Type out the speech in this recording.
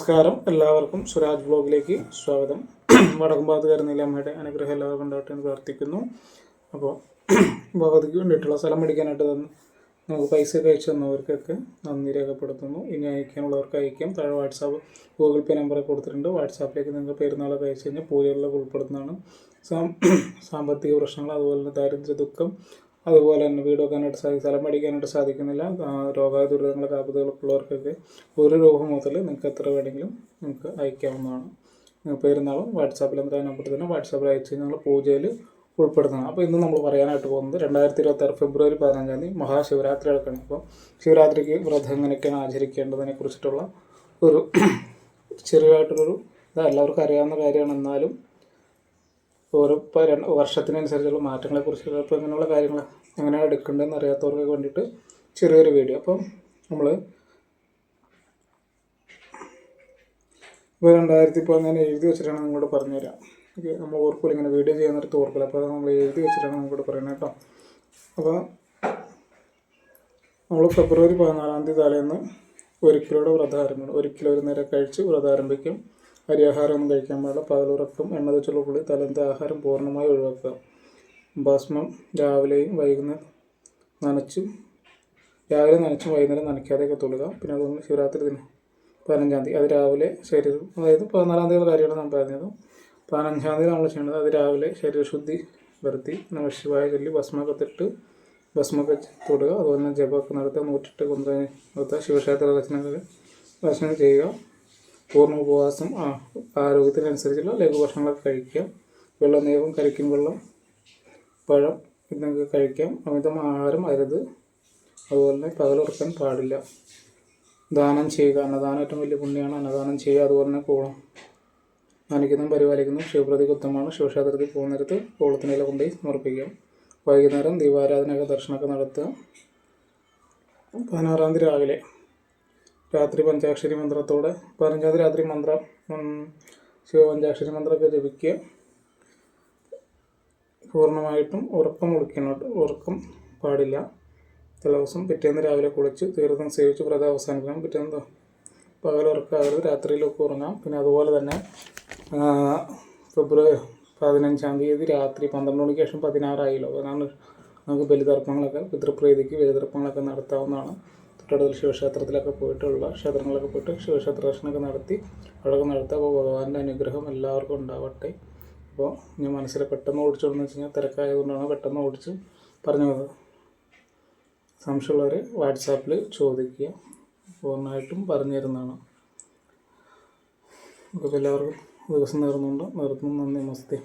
നമസ്കാരം. എല്ലാവർക്കും സുരാജ് ബ്ലോഗിലേക്ക് സ്വാഗതം. വടക്കുംഭാഗത്തുകാരൻ നീലമ്മയുടെ അനുഗ്രഹം എല്ലാവർക്കും ഉണ്ടാവട്ടെ എന്ന് പ്രാർത്ഥിക്കുന്നു. അപ്പോൾ ഭഗവതിക്ക് വേണ്ടിയിട്ടുള്ള സ്ഥലം മേടിക്കാനായിട്ട് തന്നു നമുക്ക് പൈസ ഒക്കെ അയച്ചു തന്നവർക്കൊക്കെ നന്ദി രേഖപ്പെടുത്തുന്നു. ഇനി അയക്കാനുള്ളവർക്ക് അയക്കാം. താഴെ വാട്സാപ്പ് ഗൂഗിൾ പേ നമ്പർ കൊടുത്തിട്ടുണ്ട്. വാട്സാപ്പിലേക്ക് നിങ്ങൾ പെരുന്നാളൊക്കെ അയച്ചു കഴിഞ്ഞാൽ പൂജകളിലൊക്കെ ഉൾപ്പെടുന്നതാണ്. സാം- സാമ്പത്തിക പ്രശ്നങ്ങൾ അതുപോലെ തന്നെ ദാരിദ്ര്യ ദുഃഖം അതുപോലെ തന്നെ വീട് വെക്കാനായിട്ട് സാധിക്കും സ്ഥലം മേടിക്കാനായിട്ട് സാധിക്കുന്നില്ല. രോഗ ദുരിതങ്ങളൊക്കെ ആപത്തുകളൊക്കെ ഉള്ളവർക്കൊക്കെ ഒരു രൂപ മുതൽ നിങ്ങൾക്ക് എത്ര വേണമെങ്കിലും നിങ്ങൾക്ക് അയക്കാവുന്നതാണ്. പെരുന്നാളും വാട്സാപ്പിൽ എന്താ നമ്പർ തന്നെ വാട്സാപ്പിൽ അയച്ച് നിങ്ങൾ പൂജയിൽ ഉൾപ്പെടുന്നതാണ്. അപ്പോൾ ഇന്ന് നമ്മൾ പറയാനായിട്ട് പോകുന്നത് രണ്ടായിരത്തി ഇരുപത്തി ആറ് ഫെബ്രുവരി പതിനഞ്ചാം തീയതി മഹാശിവരാത്രി എടുക്കണം അപ്പോൾ ശിവരാത്രിക്ക് വ്രതം എങ്ങനെയൊക്കെയാണ് ആചരിക്കേണ്ടതിനെ കുറിച്ചിട്ടുള്ള ഒരു ചെറിയതായിട്ടൊരു എല്ലാവർക്കും അറിയാവുന്ന കാര്യമാണ്. എന്നാലും ഓരോ ഇപ്പോൾ രണ്ട് വർഷത്തിനനുസരിച്ചുള്ള മാറ്റങ്ങളെക്കുറിച്ച് ഇപ്പോൾ ഇങ്ങനെയുള്ള കാര്യങ്ങൾ എങ്ങനെയാണ് എടുക്കേണ്ടതെന്ന് അറിയാത്തവർക്ക് വേണ്ടിയിട്ട് ചെറിയൊരു വീഡിയോ. അപ്പം നമ്മൾ ഇപ്പോൾ രണ്ടായിരത്തി ഇപ്പോൾ ഞാൻ എഴുതി വെച്ചിട്ടാണ് നിങ്ങളോട് പറഞ്ഞുതരാം. ഓക്കെ നമ്മൾ ഓർക്കില്ല ഇങ്ങനെ വീഡിയോ ചെയ്യുന്നിടത്ത് ഓർക്കില്ല അപ്പോൾ നമ്മൾ എഴുതി വെച്ചിട്ടാണ് നിങ്ങളോട് പറയുന്നത് കേട്ടോ. അപ്പോൾ നമ്മൾ ഫെബ്രുവരി പതിനാലാം തീയതി തലേന്ന് ഒരു കിലോയുടെ വ്രതം ആരംഭിക്കണം. ഒരു കിലോ ഒരു നേരം കഴിച്ച് വ്രതം ആരംഭിക്കും. അരിയാഹാരം ഒന്നും കഴിക്കാൻ പാടില്ല. പകലുറക്കം എണ്ണ വെച്ചുള്ള പുള്ളി തലേന്നത്തെ ആഹാരം പൂർണമായി ഒഴിവാക്കുക. ഭസ്മം രാവിലെയും വൈകുന്നേരം നനച്ചും രാവിലെ നനച്ചും വൈകുന്നേരം നനയ്ക്കാതെയൊക്കെ തൊടുക. പിന്നെ അതുകൊണ്ട് ശിവരാത്രി ദിനം പതിനഞ്ചാം തീയതി. അത് രാവിലെ ശരീരം അതായത് പതിനാലാം തീയതി കാര്യമാണ് ഞാൻ പറഞ്ഞത്. പതിനഞ്ചാം തീയതി നമ്മൾ ചെയ്യേണ്ടത് അത് രാവിലെ ശരീരശുദ്ധി വരുത്തി നമശിവായ ചൊല്ലി ഭസ്മൊക്കെ തൊട്ട് ഭസ്മൊക്കെ തൊടുക. അതുപോലെ തന്നെ ജപമൊക്കെ നടത്തുക നൂറ്റിട്ട് കൊണ്ടുപോയി നടത്തുക ശിവക്ഷേത്ര ദർശനങ്ങൾ ദർശനം ചെയ്യുക. പൂർണ ഉപവാസം ആരോഗ്യത്തിനനുസരിച്ചുള്ള ലഘുഭക്ഷണങ്ങളൊക്കെ കഴിക്കാം. വെള്ളം നീവും കരിക്കിൻ വെള്ളം പഴം ഇതൊക്കെ കഴിക്കാം. അമിതം ആഹാരം അരുത്. അതുപോലെ തന്നെ പകലുറക്കാൻ പാടില്ല. ദാനം ചെയ്യുക. അന്നദാനം ഏറ്റവും വലിയ പുണ്യമാണ്. അന്നദാനം ചെയ്യുക. അതുപോലെ തന്നെ കൂളം നനയ്ക്കുന്നതും പരിപാലിക്കുന്നതും ശിവപ്രതിക്ക് ഉത്തമമാണ്. ശിവക്ഷേത്രത്തിൽ പോകുന്ന നേരത്ത് കോളത്തിനെല്ലാം കൊണ്ടുപോയി സമർപ്പിക്കാം. വൈകുന്നേരം ദീപാരാധനയൊക്കെ ദർശനമൊക്കെ നടത്തുക. പതിനാറാം തീയതി രാവിലെ രാത്രി പഞ്ചാക്ഷരി മന്ത്രത്തോടെ പതിനഞ്ചാമത് രാത്രി മന്ത്രം ശിവപഞ്ചാക്ഷരി മന്ത്രമൊക്കെ ജപിക്കുക. പൂർണമായിട്ടും ഉറക്കം ഒളിക്കണം ഉറക്കം പാടില്ല. ദിവസം പിറ്റേന്ന് രാവിലെ കുളിച്ച് തീർത്ഥം സേവിച്ച് വ്രതം അവസാനിക്കണം. പിറ്റേന്ന് പകൽ ഉറക്കാകരുത് രാത്രിയിലൊക്കെ ഉറങ്ങാം. പിന്നെ അതുപോലെ തന്നെ ഫെബ്രുവരി പതിനഞ്ചാം തീയതി രാത്രി പന്ത്രണ്ട് മണിക്ക് ശേഷം പതിനാറായില്ലോ. അതാണ് നമുക്ക് ബലിതർപ്പങ്ങളൊക്കെ പിതൃപ്രീതിക്ക് ബലിതർപ്പങ്ങളൊക്കെ നടത്താവുന്നതാണ്. തൊട്ടടുത്ത ശിവക്ഷേത്രത്തിലൊക്കെ പോയിട്ടുള്ള ക്ഷേത്രങ്ങളൊക്കെ പോയിട്ട് ശിവക്ഷേത്ര ദർശനമൊക്കെ നടത്തി അവിടെയൊക്കെ നടത്തുക അപ്പോൾ ഭഗവാന്റെ അനുഗ്രഹം എല്ലാവർക്കും ഉണ്ടാവട്ടെ. അപ്പോൾ ഞാൻ മനസ്സിൽ പെട്ടെന്ന് ഓടിച്ചോളെന്ന് വെച്ച് കഴിഞ്ഞാൽ തിരക്കായതുകൊണ്ടാണ് പെട്ടെന്ന് ഓടിച്ച് പറഞ്ഞു പോകുന്നത് സംശയമുള്ളവർ വാട്സാപ്പിൽ ചോദിക്കുക. പൂർണമായിട്ടും പറഞ്ഞു തരുന്നതാണ്. അപ്പോൾ എല്ലാവർക്കും ദിവസം നേർന്നുകൊണ്ട് നിർത്തുന്നു. നന്ദി നമസ്തേ.